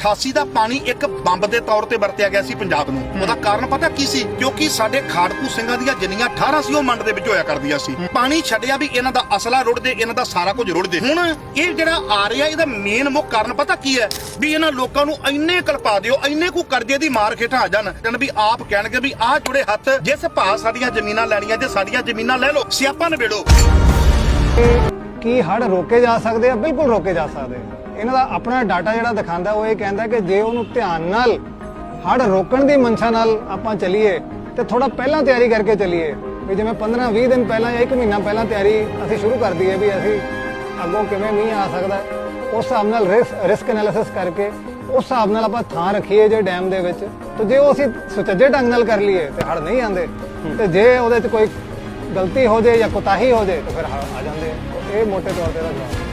88 ਦਾ ਪਾਣੀ ਇੱਕ ਬੰਬ ਦੇ ਤੌਰ ਤੇ ਵਰਤਿਆ ਗਿਆ ਸੀ ਪੰਜਾਬ ਨੂੰ। ਉਹਦਾ ਕਾਰਨ ਪਤਾ ਕੀ ਸੀ? ਕਿਉਂਕਿ ਸਾਡੇ ਖਾੜਕੂ ਸਿੰਘਾਂ ਦੀਆਂ ਜਿੰਨੀਆਂ 18 ਸੀ ਉਹ ਮੰਡ ਦੇ ਵਿੱਚ ਹੋਇਆ ਕਰਦੀਆਂ ਸੀ। ਪਾਣੀ ਛੱਡਿਆ ਵੀ ਇਹਨਾਂ ਦਾ ਅਸਲਾ ਰੁੜਦੇ ਇਹਨਾਂ ਦਾ ਸਾਰਾ ਕੁਝ ਰੁੜਦੇ। ਹੁਣ ਇਹ ਜਿਹੜਾ ਆ ਰਿਹਾ ਇਹਦਾ ਮੇਨ ਮੁੱਖ ਕਾਰਨ ਪਤਾ ਕੀ ਹੈ? ਵੀ ਇਹਨਾਂ ਲੋਕਾਂ ਨੂੰ ਇੰਨੇ ਕਲਪਾ ਦਿਓ ਇੰਨੇ ਕੁ ਕਰਜ਼ੇ ਦੀ ਮਾਰ ਖੇਠਾਂ ਆ ਜਾਣ। ਜਨ ਵੀ ਆਪ ਕਹਿਣਗੇ ਵੀ ਆਹ ਜੁੜੇ ਹੱਥ ਜਿਸ ਭਾਅ ਸਾਡੀਆਂ ਜ਼ਮੀਨਾਂ ਲੈਣੀਆਂ ਜੇ ਸਾਡੀਆਂ ਜ਼ਮੀਨਾਂ ਲੈ ਲਓ ਸਿਆਪਾ ਨਿਬੇੜੋ। ਕੀ ਹੜ ਰੋਕੇ ਜਾ ਸਕਦੇ ਆ? ਬਿਲਕੁਲ ਰੋਕੇ ਜਾ ਸਕਦੇ ਆ। ਇਹਨਾਂ ਦਾ ਆਪਣਾ ਡਾਟਾ ਜਿਹੜਾ ਦਿਖਾਉਂਦਾ ਉਹ ਇਹ ਕਹਿੰਦਾ ਕਿ ਜੇ ਉਹਨੂੰ ਧਿਆਨ ਨਾਲ ਹੜ ਰੋਕਣ ਦੀ ਮਨਸ਼ਾ ਨਾਲ ਆਪਾਂ ਚੱਲੀਏ ਤੇ ਥੋੜਾ ਪਹਿਲਾਂ ਤਿਆਰੀ ਕਰਕੇ ਚੱਲੀਏ ਵੀ ਜਿਵੇਂ 15 20 ਦਿਨ ਪਹਿਲਾਂ ਜਾਂ 1 ਮਹੀਨਾ ਪਹਿਲਾਂ ਤਿਆਰੀ ਅਸੀਂ ਸ਼ੁਰੂ ਕਰ ਦਈਏ ਵੀ ਅਸੀਂ ਅੱਗੋਂ ਕਿਵੇਂ ਮੀਂਹ ਆ ਸਕਦਾ। ਉਸ ਹਿਸਾਬ ਨਾਲ ਰਿਸਕ ਐਨਾਲਿਸਿਸ ਕਰਕੇ ਉਸ ਹਿਸਾਬ ਨਾਲ ਆਪਾਂ ਥਾਂ ਰੱਖੀਏ ਜੇ ਡੈਮ ਦੇ ਵਿੱਚ ਤੇ ਜੇ ਉਹ ਅਸੀਂ ਸੁਚੱਜੇ ਢੰਗ ਨਾਲ ਕਰ ਲਈਏ ਤੇ ਹੜ ਨਹੀਂ ਆਉਂਦੇ ਤੇ ਜੇ ਉਹਦੇ 'ਚ ਕੋਈ ਗਲਤੀ ਹੋ ਜਾਏ ਜਾਂ ਕੁਤਾਹੀ ਹੋ ਜਾਏ ਤਾਂ ਫਿਰ ਆ ਜਾਂਦੇ। ਇਹ ਮੋٹے ਤੌਰ ਤੇ ਦਾ ਜਵਾਬ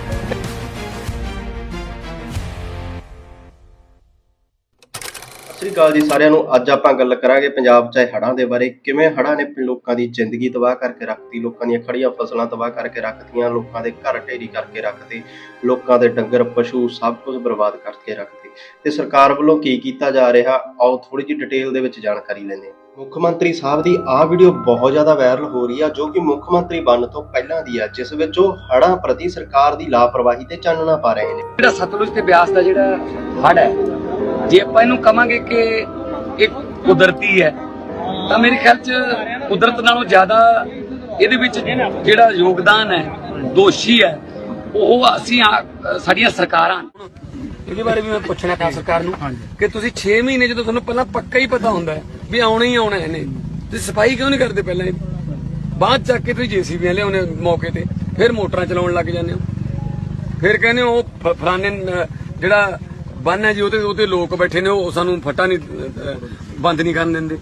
ਸਤਿ ਸ੍ਰੀ ਅਕਾਲ ਜੀ ਸਾਰਿਆਂ ਨੂੰ। ਅੱਜ ਆਪਾਂ ਗੱਲ ਕਰਾਂਗੇ ਪੰਜਾਬ 'ਚ ਹੜ੍ਹਾਂ ਦੇ ਬਾਰੇ। ਕਿਵੇਂ ਹੜ੍ਹਾਂ ਨੇ ਲੋਕਾਂ ਦੀ ਜ਼ਿੰਦਗੀ ਤਬਾਹ ਕਰਕੇ ਰੱਖਤੀ, ਲੋਕਾਂ ਦੀਆਂ ਖੜੀਆਂ ਫਸਲਾਂ ਤਬਾਹ ਕਰਕੇ ਰੱਖਤੀਆਂ, ਲੋਕਾਂ ਦੇ ਘਰ ਢੇਰੀ ਕਰਕੇ ਰੱਖਤੇ, ਲੋਕਾਂ ਦੇ ਡੰਗਰ, ਪਸ਼ੂ ਸਭ ਕੁਝ ਬਰਬਾਦ ਕਰਕੇ ਰੱਖਤੇ। ਤੇ ਸਰਕਾਰ ਵੱਲੋਂ ਕੀ ਕੀਤਾ ਜਾ ਰਿਹਾ? ਆਓ ਥੋੜੀ ਜਿਹੀ ਡਿਟੇਲ ਦੇ ਵਿੱਚ ਜਾਣਕਾਰੀ ਲੈਂਦੇ ਹਾਂ। ਮੁੱਖ ਮੰਤਰੀ ਸਾਹਿਬ ਦੀ ਆਹ ਵੀਡੀਓ ਬਹੁਤ ਜ਼ਿਆਦਾ ਵਾਇਰਲ ਹੋ ਰਹੀ ਆ, ਜੋ ਕਿ ਮੁੱਖ ਮੰਤਰੀ ਬਣਨ ਤੋਂ ਪਹਿਲਾਂ ਦੀ ਆ, ਜਿਸ ਵਿੱਚ ਉਹ ਹੜ੍ਹਾਂ ਪ੍ਰਤੀ ਸਰਕਾਰ ਦੀ ਲਾਪਰਵਾਹੀ ਤੇ ਚਾਨਣਾ ਪਾ ਰਹੇ ਨੇ। ਜਿਹੜਾ ਸਤਲੁਜ ਤੇ ਬਿਆਸ ਦਾ ਜਿਹੜਾ ਹੜ ਹੈ ਜੇ ਆਪਾਂ ਇਹਨੂੰ ਕਵਾਂਗੇ ਕਿ ਇਹ ਕੁਦਰਤੀ ਹੈ ਤਾਂ ਮੇਰੇ ਖਿਆਲ 'ਚ ਕੁਦਰਤ ਨਾਲੋਂ ਜ਼ਿਆਦਾ ਇਹਦੇ ਵਿੱਚ ਜਿਹੜਾ ਯੋਗਦਾਨ ਹੈ ਦੋਸ਼ੀ ਹੈ ਉਹ ਅਸੀਂ ਸਾਡੀਆਂ ਸਰਕਾਰਾਂ। ਇਹਦੇ ਬਾਰੇ ਵੀ ਮੈਂ ਪੁੱਛਣਾ ਤਾਂ ਸਰਕਾਰ ਨੂੰ ਕਿ ਤੁਸੀਂ 6 ਮਹੀਨੇ ਜਦੋਂ ਤੁਹਾਨੂੰ ਪਹਿਲਾਂ ਪੱਕਾ ਹੀ ਪਤਾ ਹੁੰਦਾ ਵੀ ਆਉਣਾ ਹੀ ਆਉਣਾ ਇਹਨੇ ਤੁਸੀਂ ਸਫ਼ਾਈ ਕਿਉਂ ਨਹੀਂ ਕਰਦੇ ਪਹਿਲਾਂ ਬਾਅਦ ਚੱਕ ਕੇ ਤੁਸੀਂ ਜੀਸੀਬੀਆਂ ਲਿਆਉਣੇ ਮੌਕੇ ਤੇ ਫਿਰ ਮੋਟਰਾਂ ਚਲਾਉਣ ਲੱਗ ਜਾਂਦੇ ਹੋ। ਫਿਰ ਕਹਿੰਦੇ ਉਹ ਫ- ਫਲਾਣੇ ਅਹ, ਜਿਹੜਾ ਬੰਨ ਹੈ ਜੀ ਉਹਦੇ ਉਹਦੇ ਲੋਕ ਬੈਠੇ ਨੇ ਉਹ ਸਾਨੂੰ ਫਟਾ ਨਹੀਂ ਬੰਦ ਨਹੀਂ ਕਰਨ ਦਿੰਦੇ।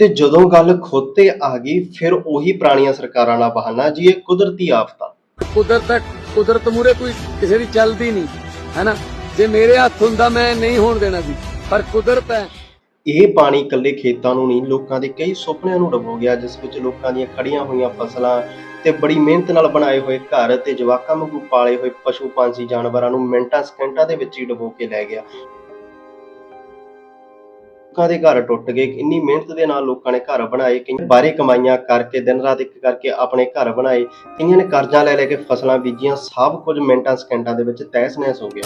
ਤੇ ਜਦੋਂ ਗੱਲ ਖੁਦ ਤੇ ਆ ਗਈ ਫਿਰ ਉਹੀ ਪੁਰਾਣੀਆਂ ਸਰਕਾਰਾਂ ਦਾ ਬਹਾਨਾ ਜੀ ਇਹ ਕੁਦਰਤੀ ਆਫਤਾਂ। ਕੁਦਰਤ ਕੁਦਰਤ ਮੂਰੇ ਕੋਈ ਕਿਸੇ ਦੀ ਚੱਲਦੀ ਨਹੀਂ ਹੈਨਾ ਜੇ ਮੇਰੇ ਹੱਥ ਹੁੰਦਾ ਮੈਂ ਨਹੀਂ ਹੋਣ ਦੇਣਾ ਸੀ ਪਰ ਕੁਦਰਤ ਹੈ। ਇਹ ਪਾਣੀ ਇਕੱਲੇ ਖੇਤਾਂ ਨੂੰ ਨਹੀਂ ਲੋਕਾਂ ਦੇ ਕਈ ਸੁਪਨਿਆਂ ਨੂੰ ਡੁਬੋ ਗਿਆ ਜਿਸ ਵਿੱਚ ਲੋਕਾਂ ਦੀਆਂ ਖੜੀਆਂ ਹੋਈਆਂ ਫਸਲਾਂ ਤੇ ਬੜੀ ਮਿਹਨਤ ਨਾਲ ਬਣਾਏ ਹੋਏ ਘਰ ਤੇ ਜਵਾਕਾਂ ਵਾਂਗੂ ਪਾਲੇ ਹੋਏ ਪਸ਼ੂ ਪੰਛੀ ਜਾਨਵਰਾਂ ਨੂੰ ਮਿੰਟਾਂ ਸਕਿੰਟਾਂ ਦੇ ਵਿੱਚ ਹੀ ਡੁਬੋ ਕੇ ਲੈ ਗਿਆ। ਲੋਕਾਂ ਦੇ ਘਰ ਟੁੱਟ ਗਏ, ਇੰਨੀ ਮਿਹਨਤ ਦੇ ਨਾਲ ਲੋਕਾਂ ਨੇ ਘਰ ਬਣਾਏ ਕਈ ਬਾਰੇ ਕਮਾਈਆਂ ਕਰਕੇ, ਦਿਨ ਰਾਤ ਇੱਕ ਕਰਕੇ ਆਪਣੇ ਘਰ ਬਣਾਏ, ਕਈਆਂ ਨੇ ਕਰਜ਼ਾ ਲੈ ਲੈ ਕੇ ਫਸਲਾਂ ਬੀਜੀਆਂ, ਸਭ ਕੁਝ ਮਿੰਟਾਂ ਸਕਿੰਟਾਂ ਦੇ ਵਿੱਚ ਤਹਿਸ ਨਹਿਸ ਹੋ ਗਿਆ।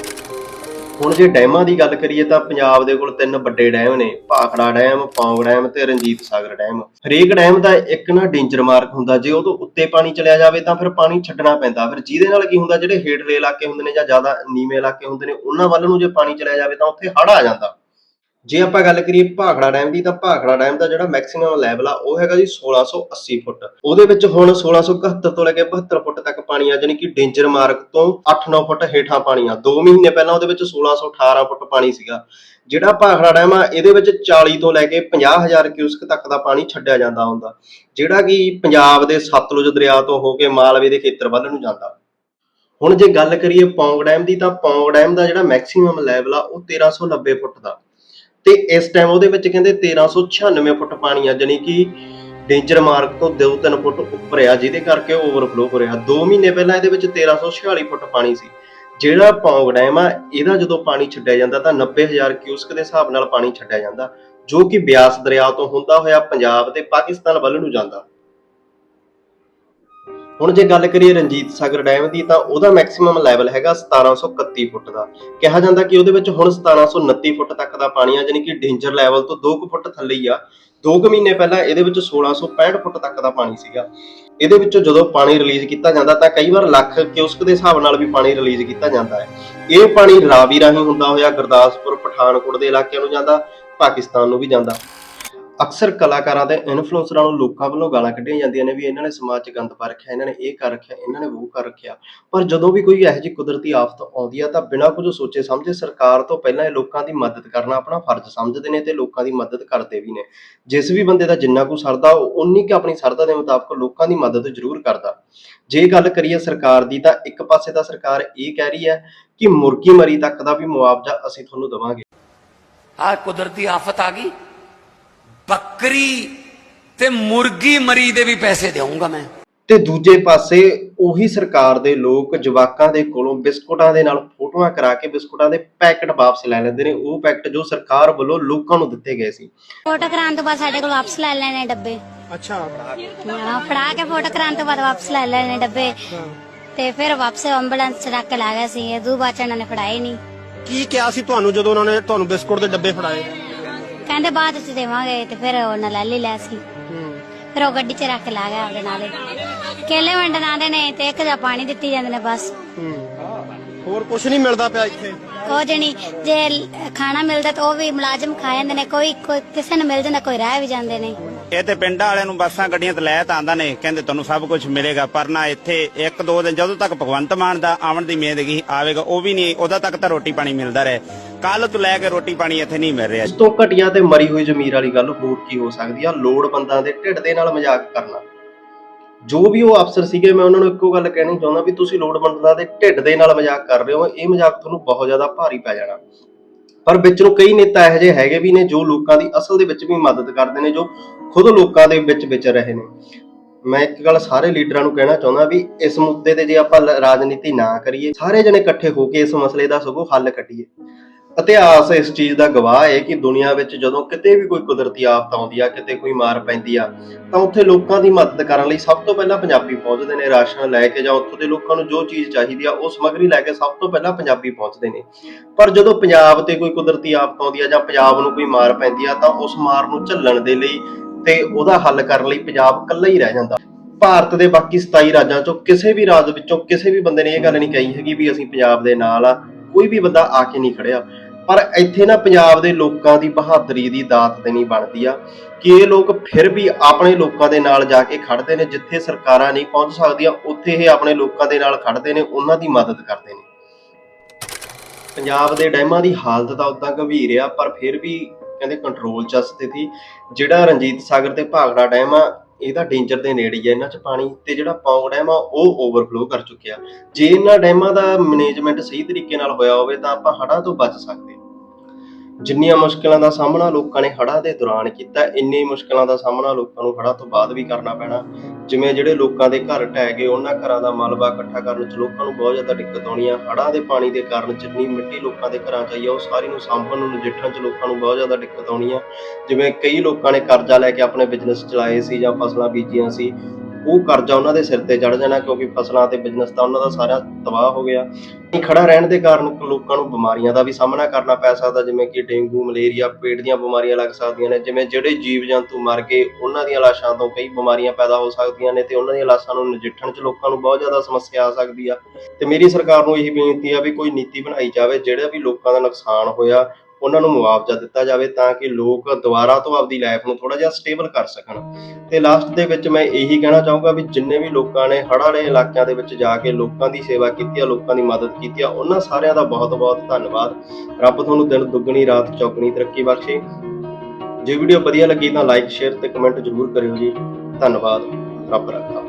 ਹੁਣ ਜੇ ਡੈਮਾਂ ਦੀ ਗੱਲ ਕਰੀਏ ਤਾਂ ਪੰਜਾਬ ਦੇ ਕੋਲ ਤਿੰਨ ਵੱਡੇ ਡੈਮ ਨੇ, ਭਾਖੜਾ ਡੈਮ, ਪੌਂਗ ਡੈਮ ਤੇ ਰਣਜੀਤ ਸਾਗਰ ਡੈਮ। ਹਰੇਕ ਡੈਮ ਦਾ ਇੱਕ ਨਾ ਡੇਂਜਰ ਮਾਰਕ ਹੁੰਦਾ, ਜੇ ਉਹ ਤੋਂ ਉੱਤੇ ਪਾਣੀ ਚਲਿਆ ਜਾਵੇ ਤਾਂ ਫਿਰ ਪਾਣੀ ਛੱਡਣਾ ਪੈਂਦਾ। ਫਿਰ ਜਿਹਦੇ ਨਾਲ ਕੀ ਹੁੰਦਾ, ਜਿਹੜੇ ਹੇਠਲੇ ਇਲਾਕੇ ਹੁੰਦੇ ਨੇ ਜਾਂ ਜ਼ਿਆਦਾ ਨੀਵੇਂ ਇਲਾਕੇ ਹੁੰਦੇ ਨੇ, ਉਹਨਾਂ ਵੱਲ ਨੂੰ ਜੇ ਪਾਣੀ ਚਲਿਆ ਜਾਵੇ ਤਾਂ ਉੱਥੇ ਹੜ੍ਹ ਆ ਜਾਂਦਾ। ਜੇ ਆਪਾਂ ਗੱਲ ਕਰੀਏ ਭਾਖੜਾ ਡੈਮ ਦੀ, ਤਾਂ ਭਾਖੜਾ ਡੈਮ ਦਾ ਜਿਹੜਾ ਮੈਕਸਿਮਮ ਲੈਵਲ ਆ, ਉਹ ਹੈਗਾ ਜੀ 1680 ਫੁੱਟ। ਉਹਦੇ ਵਿੱਚ ਹੁਣ 1671 ਤੋਂ ਲੈ ਕੇ 72 ਫੁੱਟ ਤੱਕ ਪਾਣੀ ਆ, ਜਾਣੀ ਕਿ ਡੇਂਜਰ ਮਾਰਕ ਤੋਂ 8-9 ਫੁੱਟ ਹੇਠਾਂ ਪਾਣੀ ਆ। 2 ਮਹੀਨੇ ਪਹਿਲਾਂ ਉਹਦੇ ਵਿੱਚ 1618 ਫੁੱਟ ਪਾਣੀ ਸੀਗਾ। ਜਿਹੜਾ ਭਾਖੜਾ ਡੈਮ ਆ, ਇਹਦੇ ਵਿੱਚ 40 ਤੋਂ ਲੈ ਕੇ 50000 ਕਿਊਸਕ ਤੱਕ ਦਾ ਪਾਣੀ ਛੱਡਿਆ ਜਾਂਦਾ ਹੁੰਦਾ। ਜਿਹੜਾ ਕਿ ਪੰਜਾਬ ਦੇ ਸਤਲੁਜ ਦਰਿਆ ਤੋਂ ਹੋ ਕੇ ਮਾਲਵੇ ਦੇ ਖੇਤਰ ਵੱਲ ਨੂੰ ਜਾਂਦਾ। ਹੁਣ ਜੇ ਗੱਲ ਕਰੀਏ ਪੌਂਗ ਡੈਮ ਦੀ, ਤਾਂ ਪੌਂਗ ਡੈਮ ਦਾ ਜਿਹੜਾ ਮੈਕਸਿਮਮ ਲੈਵਲ ਆ, ਉਹ 1390 ਫੁੱਟ ਦਾ। ਤੇ ਇਸ ਟਾਈਮ ਉਹਦੇ ਵਿੱਚ ਕਹਿੰਦੇ 1396 ਫੁੱਟ ਪਾਣੀ ਆ, ਜਾਣੀ ਕਿ ਡੇਂਜਰ ਮਾਰਕ ਤੋਂ 2-3 ਫੁੱਟ ਉੱਪਰ ਆ, ਜਿਹਦੇ ਕਰਕੇ ਓਵਰਫਲੋ ਹੋ ਰਿਹਾ। 2 ਮਹੀਨੇ ਪਹਿਲਾਂ ਇਹਦੇ ਵਿੱਚ 1346 ਫੁੱਟ ਪਾਣੀ ਸੀ। ਜਿਹੜਾ ਪੌਂਗ ਡੈਮ ਆ, ਇਹਦਾ ਜਦੋਂ ਪਾਣੀ ਛੱਡਿਆ ਜਾਂਦਾ ਤਾਂ 90000 ਕਿਊਸਕ ਦੇ ਹਿਸਾਬ ਨਾਲ ਪਾਣੀ ਛੱਡਿਆ ਜਾਂਦਾ, ਜੋ ਕਿ ਬਿਆਸ ਦਰਿਆ ਤੋਂ ਹੁੰਦਾ ਹੋਇਆ ਪੰਜਾਬ ਤੇ ਪਾਕਿਸਤਾਨ ਵੱਲ ਨੂੰ ਜਾਂਦਾ। ਹੁਣ ਜੇ ਗੱਲ ਕਰੀਏ ਰਣਜੀਤ ਸਾਗਰ ਡੈਮ ਦੀ, ਤਾਂ ਉਹਦਾ ਮੈਕਸਿਮਮ ਲੈਵਲ ਹੈਗਾ 1731 ਫੁੱਟ ਦਾ। ਕਿਹਾ ਜਾਂਦਾ ਕਿ ਉਹਦੇ ਵਿੱਚ ਹੁਣ 1729 ਫੁੱਟ ਤੱਕ ਦਾ ਪਾਣੀ ਆ, ਜਾਣੀ ਕਿ ਡੇਂਜਰ ਲੈਵਲ ਤੋਂ 2 ਫੁੱਟ ਥੱਲੇ ਹੀ ਆ। 2 ਮਹੀਨੇ ਪਹਿਲਾਂ ਇਹਦੇ ਵਿੱਚ 1665 ਫੁੱਟ ਤੱਕ ਦਾ ਪਾਣੀ ਸੀਗਾ। ਇਹਦੇ ਵਿੱਚੋਂ ਜਦੋਂ ਪਾਣੀ ਰਿਲੀਜ਼ ਕੀਤਾ ਜਾਂਦਾ, ਤਾਂ ਕਈ ਵਾਰ ਲੱਖ ਕਿਉਸਕ ਦੇ ਹਿਸਾਬ ਨਾਲ ਵੀ ਪਾਣੀ ਰਿਲੀਜ਼ ਕੀਤਾ ਜਾਂਦਾ ਹੈ। ਇਹ ਪਾਣੀ ਰਾਵੀ ਰਾਹੀਂ ਹੁੰਦਾ ਹੋਇਆ ਗੁਰਦਾਸਪੁਰ, ਪਠਾਨਕੋਟ ਦੇ ਇਲਾਕਿਆਂ ਨੂੰ ਜਾਂਦਾ, ਪਾਕਿਸਤਾਨ ਨੂੰ ਵੀ ਜਾਂਦਾ। ਅਕਸਰ ਕਲਾਕਾਰਾਂ ਤੇ ਇਨਫਲੂਐਂਸਰਾਂ ਨੂੰ ਲੋਕਾਂ ਵੱਲੋਂ ਗਾਲਾਂ ਕੱਢੀਆਂ ਜਾਂਦੀਆਂ ਨੇ ਵੀ ਇਹਨਾਂ ਨੇ ਸਮਾਜ 'ਚ ਗੰਦ ਪਾ ਰੱਖਿਆ, ਇਹਨਾਂ ਨੇ ਇਹ ਕਰ ਰੱਖਿਆ, ਇਹਨਾਂ ਨੇ ਉਹ ਕਰ ਰੱਖਿਆ। ਪਰ ਜਦੋਂ ਵੀ ਕੋਈ ਇਹੋ ਜਿਹੀ ਕੁਦਰਤੀ ਆਫਤ ਆਉਂਦੀ ਆ ਤਾਂ ਬਿਨਾਂ ਕੁਝ ਸੋਚੇ ਸਮਝੇ ਸਰਕਾਰ ਤੋਂ ਪਹਿਲਾਂ ਇਹ ਲੋਕਾਂ ਦੀ ਮਦਦ ਕਰਨਾ ਆਪਣਾ ਫਰਜ਼ ਸਮਝਦੇ ਨੇ ਤੇ ਲੋਕਾਂ ਦੀ ਮਦਦ ਕਰਦੇ ਵੀ ਨੇ। ਜਿਸ ਵੀ ਬੰਦੇ ਦਾ ਜਿੰਨਾ ਕੁ ਸਰਦਾ, ਉਹ ਉਨੀ ਕੁ ਆਪਣੀ ਸਰਦਾ ਦੇ ਮੁਤਾਬਕ ਲੋਕਾਂ ਦੀ ਮਦਦ ਜ਼ਰੂਰ ਕਰਦਾ। ਜੇ ਗੱਲ ਕਰੀਏ ਸਰਕਾਰ ਦੀ ਤਾਂ ਇੱਕ ਪਾਸੇ ਤਾਂ ਸਰਕਾਰ ਇਹ ਕਹਿ ਰਹੀ ਹੈ ਕਿ ਮੁਰਗੀ ਮਰੀ ਤੱਕ ਦਾ ਵੀ ਮੁਆਵਜ਼ਾ ਅਸੀਂ ਤੁਹਾਨੂੰ ਦੇਵਾਂਗੇ। ਆ ਕੁਦਰਤੀ ਆਫਤ ਆ ਗਈ। ਬੱਕਰੀ ਤੇ ਮੁਰਗੀ ਮਰੀ ਦੇ ਵੀ ਪੈਸੇ ਦੇਵਾਂਗਾ ਮੈਂ। ਤੇ ਦੂਜੇ ਪਾਸੇ ਉਹੀ ਸਰਕਾਰ ਦੇ ਲੋਕ ਜਵਾਕਾਂ ਦੇ ਕੋਲੋਂ ਬਿਸਕੁਟਾਂ ਦੇ ਨਾਲ ਫੋਟੋਆਂ ਕਰਾ ਕੇ ਬਿਸਕੁਟਾਂ ਦੇ ਪੈਕਟ ਵਾਪਸ ਲੈ ਲੈਂਦੇ ਨੇ। ਉਹ ਪੈਕਟ ਜੋ ਸਰਕਾਰ ਵੱਲੋਂ ਲੋਕਾਂ ਨੂੰ ਦਿੱਤੇ ਗਏ ਸੀ। ਫੋਟੋ ਕਰਾਉਣ ਤੋਂ ਬਾਅਦ ਸਾਡੇ ਕੋਲ ਵਾਪਸ ਲੈ ਲੈਣੇ ਡੱਬੇ। ਅੱਛਾ ਹਾਂ ਫੜਾ ਕੇ ਫੋਟੋ ਕਰਾਉਣ ਤੋਂ ਬਾਅਦ ਵਾਪਸ ਲੈ ਲੈਣੇ ਡੱਬੇ। ਤੇ ਫਿਰ ਵਾਪਸ ਐਂਬੂਲੈਂਸ ਚ ਰੱਖ ਕੇ ਲਾ ਗਏ ਸੀ। ਇਹ ਦੂ ਬਾਅਦ ਚ ਇਹਨਾਂ ਨੇ ਫੜਾਏ ਨਹੀਂ। ਕੀ ਕਿਹਾ ਸੀ ਤੁਹਾਨੂੰ ਜਦੋਂ ਉਹਨਾਂ ਨੇ ਤੁਹਾਨੂੰ ਬਿਸਕੁਟ ਦੇ ਡੱਬੇ ਫੜਾਏ? ਕਹਿੰਦੇ ਬਾਅਦ ਚ ਦੇਵਾਂਗੇ ਤੇ ਫਿਰ ਉਹਨਾਂ ਲੈ ਲਈ ਲੈ ਸੀ ਫਿਰ ਉਹ ਗੱਡੀ ਚ ਰੱਖ ਕੇ ਲਾ ਗਿਆ ਆਪਦੇ ਨਾਲੇ ਕੇਲੇ ਵੰਡਣ ਆਉਂਦੇ ਨੇ ਤੇ ਇੱਕ ਜਾਂ ਪਾਣੀ ਦਿੱਤੀ ਜਾਂਦੇ ਨੇ ਬਸ। ਹੋਰ ਕੁਝ ਨਹੀਂ ਮਿਲਦਾ ਪਿਆ ਇੱਥੇ? ਉਹ ਜਣੀ ਜੇ ਖਾਣਾ ਮਿਲਦਾ ਤਾਂ ਉਹ ਵੀ ਮੁਲਾਜ਼ਮ ਖਾ ਜਾਂਦੇ ਨੇ। ਕੋਈ ਕੋਈ ਕਿਸੇ ਨੂੰ ਮਿਲ ਜਾਂਦਾ ਕੋਈ ਰਹਿ ਵੀ ਜਾਂਦੇ ਨੇ। ਇਹ ਤੇ ਪਿੰਡਾਂ ਵਾਲਿਆਂ ਨੂੰ ਬੱਸਾਂ ਗੱਡੀਆਂ ਤੇ ਲੈ ਤਾਂ ਆਂਦਾ ਨੇ। ਕਹਿੰਦੇ ਤੁਹਾਨੂੰ ਸਭ ਕੁਝ ਮਿਲੇਗਾ ਪਰ ਨਾ ਇੱਥੇ ਇੱਕ ਦੋ ਦਿਨ ਜਦੋਂ ਤੱਕ ਭਗਵੰਤ ਮਾਨ ਦਾ ਆਉਣ ਦੀ ਉਮੀਦ ਹੈਗੀ ਆਵੇਗਾ ਉਹ ਵੀ ਨਹੀਂ ਉਦੋਂ ਤੱਕ ਤਾਂ ਰੋਟੀ ਪਾਣੀ ਮਿਲਦਾ ਰਹੇ। ਕੱਲ ਤੋਂ ਲੈ ਕੇ ਰੋਟੀ ਪਾਣੀ ਇੱਥੇ ਨਹੀਂ ਮਿਲ ਰਿਹਾ। ਇਸ ਤੋਂ ਘਟੀਆ ਤੇ ਮਰੀ ਹੋਈ ਜ਼ਮੀਰ ਵਾਲੀ ਗੱਲ ਹੋਰ ਕੀ ਹੋ ਸਕਦੀ ਆ? ਲੋੜਵੰਦਾਂ ਦੇ ਢਿੱਡ ਦੇ ਨਾਲ ਮਜ਼ਾਕ ਕਰਨਾ। ਜੋ ਵੀ ਉਹ ਅਫਸਰ ਸੀਗੇ, ਮੈਂ ਉਹਨਾਂ ਨੂੰ ਇੱਕੋ ਗੱਲ ਕਹਿਣੀ ਚਾਹੁੰਦਾ ਵੀ ਤੁਸੀਂ ਲੋੜਵੰਦਾਂ ਦੇ ਢਿੱਡ ਦੇ ਨਾਲ ਮਜ਼ਾਕ ਕਰ ਰਹੇ ਹੋ, ਇਹ ਮਜ਼ਾਕ ਤੁਹਾਨੂੰ ਬਹੁਤ ਜ਼ਿਆਦਾ ਭਾਰੀ ਪੈ ਜਾਣਾ। ਪਰ ਵਿੱਚ ਨੂੰ ਕਈ ਨੇਤਾ ਇਹੋ ਜਿਹੇ ਹੈਗੇ ਵੀ ਨੇ ਜੋ ਲੋਕਾਂ ਦੀ ਅਸਲ ਦੇ ਵਿੱਚ ਵੀ ਮਦਦ ਕਰਦੇ ਨੇ, ਜੋ ਖੁਦ ਲੋਕਾਂ ਦੇ ਵਿੱਚ ਵਿਚਰ ਰਹੇ ਨੇ। ਮੈਂ ਇੱਕ ਗੱਲ ਸਾਰੇ ਲੀਡਰਾਂ ਨੂੰ ਕਹਿਣਾ ਚਾਹੁੰਦਾ ਵੀ ਇਸ ਮੁੱਦੇ ਤੇ ਜੇ ਆਪਾਂ ਰਾਜਨੀਤੀ ਨਾ ਕਰੀਏ, ਸਾਰੇ ਜਣੇ ਇਕੱਠੇ ਹੋ ਕੇ ਇਸ ਮਸਲੇ ਦਾ ਸਗੋਂ ਹੱਲ ਕੱਢੀਏ। ਇਤਿਹਾਸ ਇਸ ਚੀਜ਼ ਦਾ ਗਵਾਹ ਹੈ ਕਿ ਦੁਨੀਆ ਵਿੱਚ ਜਦੋਂ ਕਿਤੇ ਵੀ ਕੋਈ ਕੁਦਰਤੀ ਆਫਤ ਆਉਂਦੀ ਆ, ਕਿਤੇ ਕੋਈ ਮਾਰ ਪੈਂਦੀ ਆ, ਤਾਂ ਉੱਥੇ ਲੋਕਾਂ ਦੀ ਮਦਦ ਕਰਨ ਲਈ ਸਭ ਤੋਂ ਪਹਿਲਾਂ ਪੰਜਾਬੀ ਪਹੁੰਚਦੇ ਨੇ, ਰਾਸ਼ਨ ਲੈ ਕੇ ਜਾਂ ਉੱਥੋਂ ਦੇ ਲੋਕਾਂ ਨੂੰ ਜੋ ਚੀਜ਼ ਚਾਹੀਦੀ ਆ, ਉਹ ਸਮੱਗਰੀ ਲੈ ਕੇ ਸਭ ਤੋਂ ਪਹਿਲਾਂ ਪੰਜਾਬੀ ਪਹੁੰਚਦੇ ਨੇ। ਪਰ ਜਦੋਂ ਪੰਜਾਬ ਤੇ ਕੋਈ ਕੁਦਰਤੀ ਆਫਤ ਆਉਂਦੀ ਆ ਜਾਂ ਪੰਜਾਬ ਨੂੰ ਕੋਈ ਮਾਰ ਪੈਂਦੀ ਆ, ਤਾਂ ਉਸ ਮਾਰ ਨੂੰ ਝੱਲਣ ਦੇ ਲਈ ਤੇ ਉਹਦਾ ਹੱਲ ਕਰਨ ਲਈ ਪੰਜਾਬ ਇਕੱਲਾ ਹੀ ਰਹਿ ਜਾਂਦਾ। ਭਾਰਤ ਦੇ ਬਾਕੀ 27 ਰਾਜਾਂ ਚੋਂ ਕਿਸੇ ਵੀ ਰਾਜ ਵਿੱਚੋਂ ਕਿਸੇ ਵੀ ਬੰਦੇ ਨੇ ਇਹ ਗੱਲ ਨਹੀਂ ਕਹੀ ਹੈਗੀ ਵੀ ਅਸੀਂ ਪੰਜਾਬ ਦੇ ਨਾਲ ਆ, ਕੋਈ ਵੀ ਬੰਦਾ ਆ ਕੇ ਨਹੀਂ ਖੜਿਆ। ਪਰ ਇੱਥੇ ਨਾ ਪੰਜਾਬ ਦੇ ਲੋਕਾਂ ਦੀ ਬਹਾਦਰੀ ਦੀ ਦਾਤ ਦੇਣੀ ਬਣਦੀ ਆ ਕਿ ਇਹ ਲੋਕ ਫਿਰ ਵੀ ਆਪਣੇ ਲੋਕਾਂ ਦੇ ਨਾਲ ਜਾ ਕੇ ਖੜਦੇ ਨੇ, ਜਿੱਥੇ ਸਰਕਾਰਾਂ ਨਹੀਂ ਪਹੁੰਚ ਸਕਦੀਆਂ, ਉੱਥੇ ਇਹ ਆਪਣੇ ਲੋਕਾਂ ਦੇ ਨਾਲ ਖੜਦੇ ਨੇ, ਉਹਨਾਂ ਦੀ ਮਦਦ ਕਰਦੇ ਨੇ। ਪੰਜਾਬ ਦੇ ਡੈਮਾਂ ਦੀ ਹਾਲਤ ਤਾਂ ਉਦਾਂ ਗੰਭੀਰ ਆ, ਪਰ ਫਿਰ ਵੀ ਕਹਿੰਦੇ ਕੰਟਰੋਲ 'ਚ ਸਥਿਤੀ। ਜਿਹੜਾ ਰਣਜੀਤ ਸਾਗਰ ਤੇ ਭਾਗੜਾ ਡੈਮ ਆ ਇਹਦਾ ਡੇਂਜਰ ਦੇ ਨੇੜੇ ਹੀ ਆ, ਇਹਨਾਂ 'ਚ ਪਾਣੀ ਤੇ ਜਿਹੜਾ ਪੌਂਗ ਡੈਮ ਆ, ਉਹ ਓਵਰਫਲੋ ਕਰ ਚੁੱਕਿਆ। ਜੇ ਇਹਨਾਂ ਡੈਮਾਂ ਦਾ ਮੈਨੇਜਮੈਂਟ ਸਹੀ ਤਰੀਕੇ ਨਾਲ ਹੋਇਆ ਹੋਵੇ, ਤਾਂ ਆਪਾਂ ਹੜ੍ਹਾਂ ਤੋਂ ਬਚ ਸਕਦੇ ਜਿੰਨੀਆਂ ਮੁਸ਼ਕਲਾਂ ਦਾ ਸਾਹਮਣਾ ਲੋਕਾਂ ਨੇ ਹੜ੍ਹਾਂ ਦੇ ਦੌਰਾਨ ਕੀਤਾ ਇੰਨੀ ਹੀ ਮੁਸ਼ਕਲਾਂ ਦਾ ਸਾਹਮਣਾ ਲੋਕਾਂ ਨੂੰ ਹੜ੍ਹਾਂ ਤੋਂ ਬਾਅਦ ਵੀ ਕਰਨਾ ਪੈਣਾ। ਜਿਵੇਂ ਜਿਹੜੇ ਲੋਕਾਂ ਦੇ ਘਰ ਢਹਿ ਗਏ, ਉਹਨਾਂ ਘਰਾਂ ਦਾ ਮਲਬਾ ਇਕੱਠਾ ਕਰਨ 'ਚ ਲੋਕਾਂ ਨੂੰ ਬਹੁਤ ਜ਼ਿਆਦਾ ਦਿੱਕਤ ਆਉਣੀ ਆ। ਹੜ੍ਹਾਂ ਦੇ ਪਾਣੀ ਦੇ ਕਾਰਨ ਜਿੰਨੀ ਮਿੱਟੀ ਲੋਕਾਂ ਦੇ ਘਰਾਂ 'ਚ ਆਈ ਆ, ਉਹ ਸਾਰੀ ਨੂੰ ਸਾਂਭਣ ਨੂੰ, ਨਜਿੱਠਣ 'ਚ ਲੋਕਾਂ ਨੂੰ ਬਹੁਤ ਜ਼ਿਆਦਾ ਦਿੱਕਤ ਆਉਣੀ ਆ। ਜਿਵੇਂ ਕਈ ਲੋਕਾਂ ਨੇ ਕਰਜ਼ਾ ਲੈ ਕੇ ਆਪਣੇ ਬਿਜ਼ਨਸ ਚਲਾਏ ਸੀ ਜਾਂ ਫਸਲਾਂ ਬੀਜੀਆਂ ਸੀ। ਉਹ ਕਰਜ਼ਾ ਉਹਨਾਂ ਦੇ ਸਿਰ ਤੇ ਚੜ ਜਾਣਾ ਕਿਉਂਕਿ ਫਸਲਾਂ ਤੇ ਬਿਜ਼ਨਸ ਤਾਂ ਉਹਨਾਂ ਦਾ ਸਾਰਾ ਤਬਾਹ ਹੋ ਗਿਆ। ਖੜਾ ਰਹਿਣ ਦੇ ਕਾਰਨ ਲੋਕਾਂ ਨੂੰ ਬਿਮਾਰੀਆਂ ਦਾ ਵੀ ਸਾਹਮਣਾ ਕਰਨਾ ਪੈ ਸਕਦਾ, ਜਿਵੇਂ ਕਿ ਡੇਂਗੂ, ਮਲੇਰੀਆ, ਪੇਟ ਦੀਆਂ ਬਿਮਾਰੀਆਂ ਲੱਗ ਸਕਦੀਆਂ ਨੇ, ਜਿਵੇਂ ਜਿਹੜੇ ਜੀਵ ਜੰਤੂ ਮਰ ਗਏ ਉਹਨਾਂ ਦੀਆਂ ਲਾਸ਼ਾਂ ਤੋਂ ਕਈ ਬਿਮਾਰੀਆਂ ਪੈਦਾ ਹੋ ਸਕਦੀਆਂ ਨੇ ਤੇ ਉਹਨਾਂ ਦੀਆਂ ਲਾਸ਼ਾਂ ਨੂੰ ਨਜਿੱਠਣ 'ਚ ਲੋਕਾਂ ਨੂੰ ਬਹੁਤ ਜ਼ਿਆਦਾ ਸਮੱਸਿਆ ਆ ਸਕਦੀ ਆ। ਤੇ ਮੇਰੀ ਸਰਕਾਰ ਨੂੰ ਇਹੀ ਬੇਨਤੀ ਆ ਵੀ ਕੋਈ ਨੀਤੀ ਬਣਾਈ ਜਾਵੇ, ਜਿਹੜਾ ਵੀ ਲੋਕਾਂ ਦਾ ਨੁਕਸਾਨ ਹੋਇਆ ਉਹਨਾਂ ਨੂੰ ਮੁਆਵਜ਼ਾ ਦਿੱਤਾ ਜਾਵੇ ਤਾਂ ਕਿ ਲੋਕ ਦੁਬਾਰਾ ਤੋਂ ਆਪਦੀ ਲਾਈਫ ਨੂੰ ਥੋੜਾ ਜਿਹਾ ਸਟੇਬਲ ਕਰ ਸਕਣ। ਤੇ ਲਾਸਟ ਦੇ ਵਿੱਚ ਮੈਂ ਇਹੀ ਕਹਿਣਾ ਚਾਹੂੰਗਾ ਵੀ ਜਿੰਨੇ ਵੀ ਲੋਕਾਂ ਨੇ ਹੜ੍ਹ ਵਾਲੇ ਇਲਾਕਿਆਂ ਦੇ ਵਿੱਚ ਜਾ ਕੇ ਲੋਕਾਂ ਦੀ ਸੇਵਾ ਕੀਤੀ ਆ, ਲੋਕਾਂ ਦੀ ਮਦਦ ਕੀਤੀ ਆ, ਉਹਨਾਂ ਸਾਰਿਆਂ ਦਾ ਬਹੁਤ-ਬਹੁਤ ਧੰਨਵਾਦ। ਰੱਬ ਤੁਹਾਨੂੰ ਦਿਨ ਦੁੱਗਣੀ, ਰਾਤ ਚੌਗਣੀ ਤਰੱਕੀ ਬਖਸ਼ੇ। ਜੇ ਵੀਡੀਓ ਵਧੀਆ ਲੱਗੀ ਤਾਂ ਲਾਈਕ ਸ਼ੇਅਰ ਤੇ ਕਮੈਂਟ ਜ਼ਰੂਰ ਕਰਿਓ ਜੀ। ਧੰਨਵਾਦ। ਰੱਬ ਰੱਖਾ।